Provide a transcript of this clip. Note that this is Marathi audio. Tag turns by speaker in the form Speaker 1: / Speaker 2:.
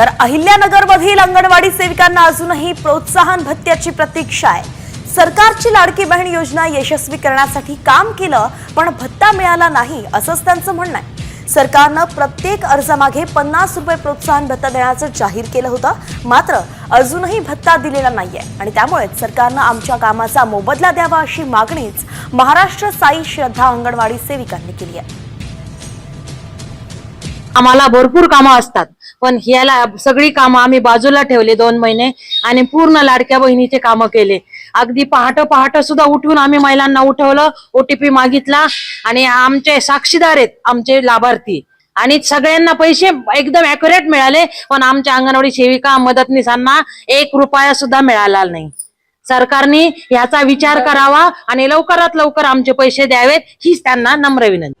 Speaker 1: तर अहिल्यानगर मधील अंगणवाडी सेविकांना अजूनही प्रोत्साहन भत्त्याची प्रतीक्षा आहे. सरकारची लाडकी बहीण योजना यशस्वी करण्यासाठी काम केलं पण भत्ता मिळाला नाही असंच त्यांचं म्हणणं आहे. सरकारनं प्रत्येक अर्जामागे पन्नास रुपये प्रोत्साहन भत्ता देण्याचं जाहीर केलं होतं मात्र अजूनही भत्ता दिलेला नाहीये. आणि त्यामुळेच सरकारनं आमच्या कामाचा मोबदला द्यावा अशी मागणीच महाराष्ट्र साई श्रद्धा अंगणवाडी सेविकांनी केली आहे.
Speaker 2: आम्हाला भरपूर कामं असतात. पण ह्याला सगळी कामं आम्ही बाजूला ठेवले दोन महिने आणि पूर्ण लाडक्या बहिणीचे कामं केले. अगदी पहाट पहाट सुद्धा उठून आम्ही महिलांना उठवलं ओटीपी मागितला आणि आमचे साक्षीदार आहेत आमचे लाभार्थी. आणि सगळ्यांना पैसे एकदम अॅक्युरेट मिळाले पण आमच्या अंगणवाडी सेविका मदतनीसांना एक रुपया सुद्धा मिळाला नाही. सरकारने याचा विचार करावा आणि लवकरात लवकर आमचे पैसे द्यावेत हीच त्यांना नम्र विनंती.